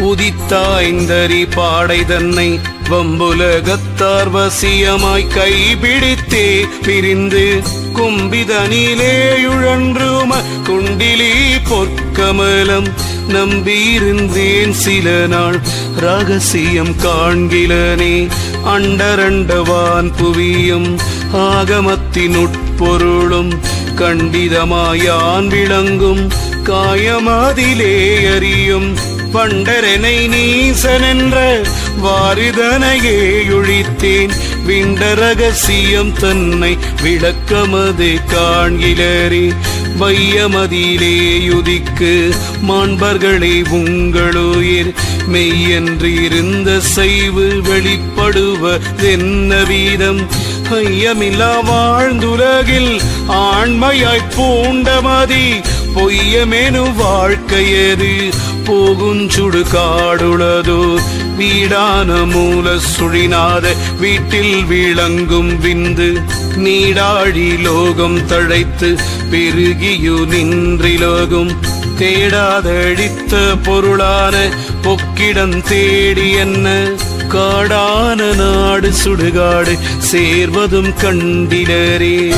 உதித்தாய்ந்தரி பாடை தன்னை வம்புலகத்தார் வசியமாய் கைபிடித்தே பிரிந்து கும்பிதனிலே உழன்றும குண்டிலி பொற்கமலம் நம்பியிருந்தேன் சில நாள். ரகசியம் காண்கிலனே அண்டரண்டவான் புவியும் ஆகமத்தின் உட்பொருளும் கண்டிதமாயான் விளங்கும். காயமாதிலே அறியும் வண்டரனை நீசனென்ற வாரிதனையே ஒழித்தேன் விண்ட ரகசியம் தன்னை விளக்கமது காண்கிலரே. வையமதியிலே யுதிக்கு மாண்பர்களே உங்களுயிர். மெய்யன்று இருந்த செய்வு வெளிப்படுவதென்ன வீதம்? ஐயமில்லா வாழ்ந்துலகில் ஆண்மையாய் பூண்டமதி பொய்யமெனு வாழ்க்கையது போகுஞ்சுடு காடுளதோ. வீடான மூல சுழிநாத. வீட்டில் விளங்கும் விந்து. நீடாழி லோகம் தழைத்து பெருகியு நின்றிலோகும். தேடாதழித்த பொருளான. பொக்கிடம் தேடி என்ன? காடான நாடு சுடுகாடு. சேர்வதும் கண்டிலரே.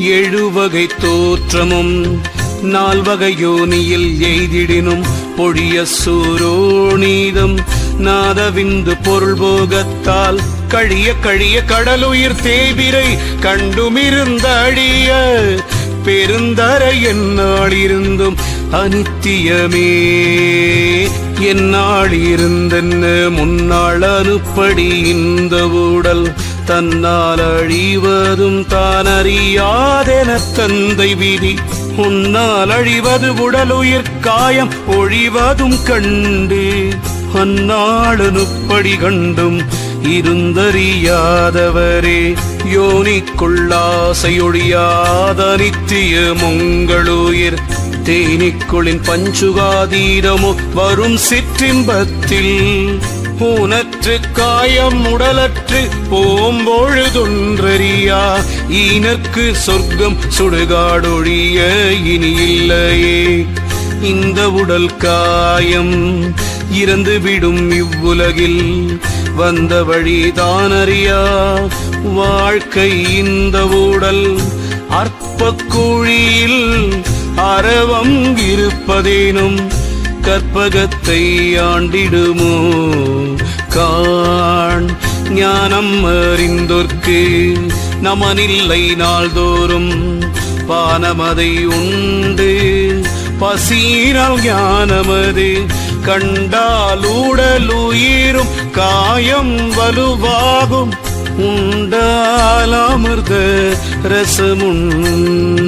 எழுவகை தோற்றமும் நால்வகை யோனியில் எய்திடினும் பொழிய சூரோணீதம் நாதவிந்து பொருள் போகத்தால் கழிய கழிய கடலுயிர் தேவிரை கண்டுமிருந்த அழிய பெருந்தரை என்னாளிருந்தும் அனித்தியமே. என்னால் இருந்தென்ன முன்னாள் அனுப்படி இந்த ஊடல் தன்னால் அழிவதும் தான் அறியாதென தந்தை விதி. உன்னால் அழிவது உடலுயிர் காயம் ஒழிவதும் கண்டு. அந்நாளனுப்படி கண்டும் இருந்தறியாதவரே. யோனிக்குள்ளாசையொழியாத நித்திய உங்களுயிர் தேனிக்குளின் பஞ்சுகாதீரமோ வரும் சிற்றின்பத்தில். பூனற்று காயம் உடலற்று போம்பொழுதொன்றறியா? ஈனற்கு சொர்க்கம் சுடுகாடொழிய இனி இல்லையே இந்த உடல் காயம் இறந்துவிடும் இவ்வுலகில் வந்த வழிதானறியா? வாழ்க்கை இந்த ஊடல் அற்ப குழியில் அரவம் இருப்பதேனும் கற்பகத்தை ஆண்டிடுமோ? காண் ஞானம் அறிந்தோர்க்கு நமனில்லை நாள்தோறும். பானமதை உண்டு பசீரால் ஞானமது. கண்டால் உடல் உயிரும் காயம் வலுவாகும். உண்டால் அமிர்த ரசமுன்